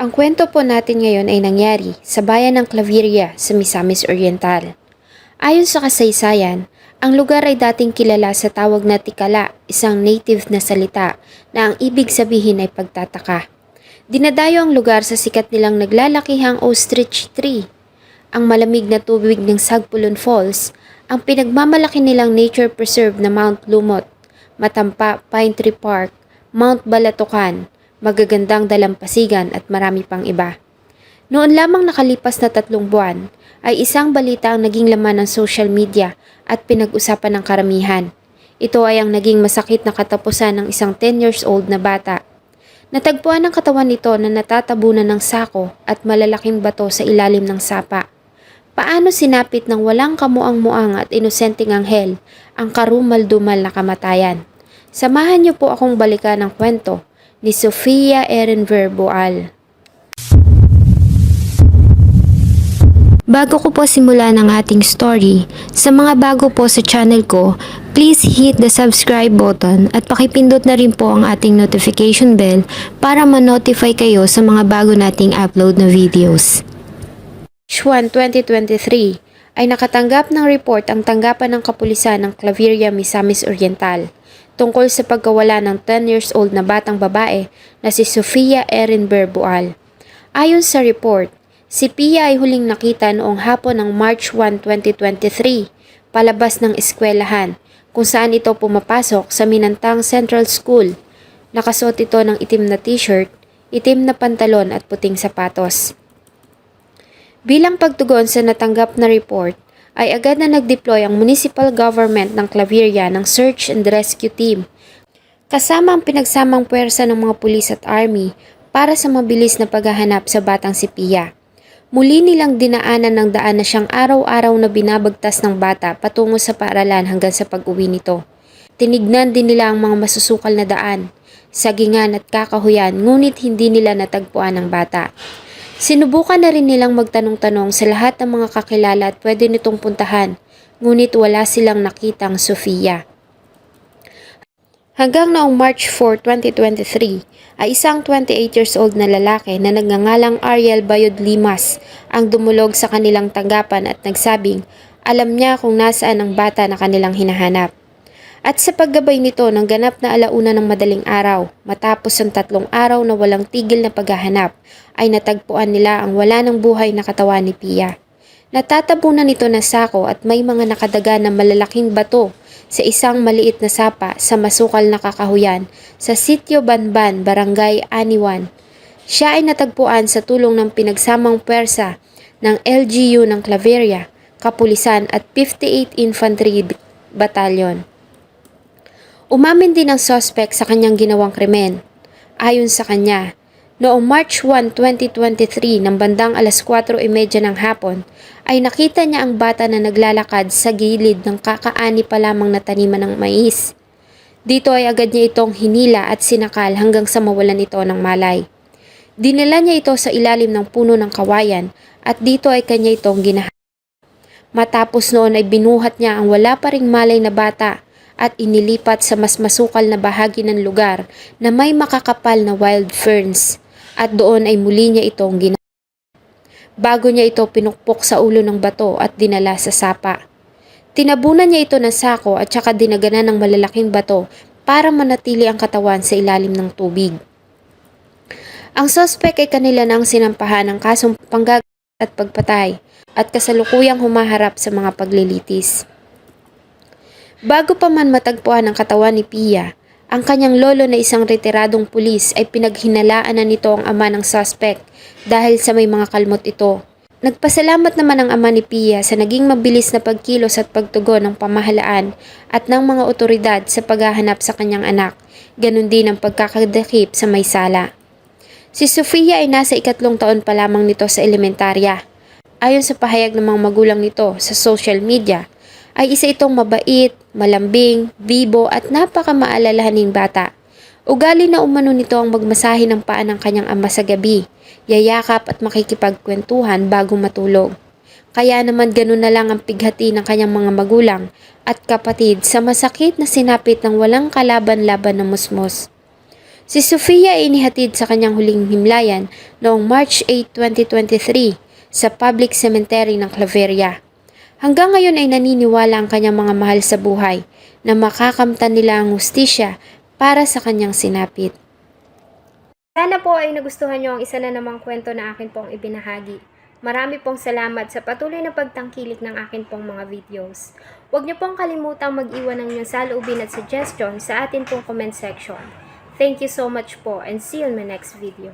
Ang kwento po natin ngayon ay nangyari sa bayan ng Claveria sa Misamis Oriental. Ayon sa kasaysayan, ang lugar ay dating kilala sa tawag na tikala, isang native na salita na ang ibig sabihin ay pagtataka. Dinadayo ang lugar sa sikat nilang naglalakihang ostrich tree. Ang malamig na tubig ng Sagpulon Falls, ang pinagmamalaki nilang nature preserve na Mount Lumot, Matampa Pine Tree Park, Mount Balatukan, magagandang dalampasigan at marami pang iba. Noon lamang nakalipas na tatlong buwan, ay isang balita ang naging laman ng social media at pinag-usapan ng karamihan. Ito ay ang naging masakit na katapusan ng isang 10 years old na bata. Natagpuan ang katawan nito na natatabunan ng sako at malalaking bato sa ilalim ng sapa. Paano sinapit ng walang kamuang-muang at inosenteng anghel ang karumal-dumal na kamatayan? Samahan niyo po akong balikan ang kwento ni Sofia Erenver Boal. Bago ko po simulan ang ating story, sa mga bago po sa channel ko, please hit the subscribe button at pakipindot na rin po ang ating notification bell para ma-notify kayo sa mga bago nating upload na videos. 1, 2023 ay nakatanggap ng report ang tanggapan ng kapulisan ng Claveria, Misamis Oriental tungkol sa pagkawala ng 10 years old na batang babae na si Sofia Erin Berbual. Ayon sa report, si Pia ay huling nakita noong hapon ng March 1, 2023 palabas ng eskwelahan kung saan ito pumapasok sa Minantang Central School. Nakasuot ito ng itim na t-shirt, itim na pantalon at puting sapatos. Bilang pagtugon sa natanggap na report, ay agad na nag-deploy ang municipal government ng Claveria ng search and rescue team kasama ang pinagsamang puwersa ng mga pulis at army para sa mabilis na paghahanap sa batang si Pia. Muli nilang dinaanan ng daan na siyang araw-araw na binabagtas ng bata patungo sa paaralan hanggang sa pag-uwi nito. Tinignan din nila ang mga masusukal na daan, sagingan at kakahuyan ngunit hindi nila natagpuan ang bata. Sinubukan na rin nilang magtanong-tanong sa lahat ng mga kakilala at pwede nitong puntahan, ngunit wala silang nakitang Sofia. Hanggang noong March 4, 2023, ay isang 28 years old na lalaki na nagngangalang Ariel Bayod Limas ang dumulog sa kanilang tanggapan at nagsabing alam niya kung nasaan ang bata na kanilang hinahanap. At sa paggabay nito ng ganap na alauna ng madaling araw, matapos ang tatlong araw na walang tigil na paghahanap, ay natagpuan nila ang wala ng buhay na katawan ni Pia. Natatabunan nito ng sako at may mga nakadaga na malalaking bato sa isang maliit na sapa sa masukal na kakahuyan sa Sitio Banban, Barangay Aniwan. Siya ay natagpuan sa tulong ng pinagsamang puwersa ng LGU ng Claveria, Kapulisan at 58 Infantry Battalion. Umamin din ang suspect sa kanyang ginawang krimen. Ayon sa kanya, noong March 1, 2023 ng bandang alas 4.30 ng hapon, ay nakita niya ang bata na naglalakad sa gilid ng kakaani pa lamang na taniman ng mais. Dito ay agad niya itong hinila at sinakal hanggang sa mawalan ito ng malay. Dinala niya ito sa ilalim ng puno ng kawayan at dito ay kanya itong ginahan. Matapos noon ay binuhat niya ang wala pa ring malay na bata at inilipat sa mas masukal na bahagi ng lugar na may makakapal na wild ferns at doon ay muli niya itong gina. Bago niya ito pinukpok sa ulo ng bato at dinala sa sapa. Tinabunan niya ito ng sako at saka dinaganan ng malalaking bato para manatili ang katawan sa ilalim ng tubig. Ang suspect ay kanila nang sinampahan ng kasong panggag at pagpatay at kasalukuyang humaharap sa mga paglilitis. Bago pa man matagpuan ang katawan ni Pia, ang kanyang lolo na isang retiradong pulis ay pinaghinalaan na nito ang ama ng suspect dahil sa may mga kalmot ito. Nagpasalamat naman ang ama ni Pia sa naging mabilis na pagkilos at pagtugon ng pamahalaan at ng mga otoridad sa paghahanap sa kanyang anak, ganun din ang pagkakadakip sa may sala. Si Sofia ay nasa ikatlong taon pa lamang nito sa elementarya. Ayon sa pahayag ng mga magulang nito sa social media, ay isa itong mabait, malambing, bibo at napakamaalalahaning bata. Ugali na umano nito ang magmasahe ng paa ng kanyang ama sa gabi, yayakap at makikipagkwentuhan bago matulog. Kaya naman ganun na lang ang pighati ng kanyang mga magulang at kapatid sa masakit na sinapit ng walang kalaban-laban na musmos. Si Sofia ay inihatid sa kanyang huling himlayan noong March 8, 2023 sa public cemetery ng Claveria. Hanggang ngayon ay naniniwala ang kanyang mga mahal sa buhay na makakamtan nila ang hustisya para sa kanyang sinapit. Sana po ay nagustuhan nyo ang isa na namang kwento na akin pong ibinahagi. Marami pong salamat sa patuloy na pagtangkilik ng akin pong mga videos. Huwag niyo pong kalimutang mag-iwan ng inyong saloobin at suggestion sa atin pong comment section. Thank you so much po and see you in my next video.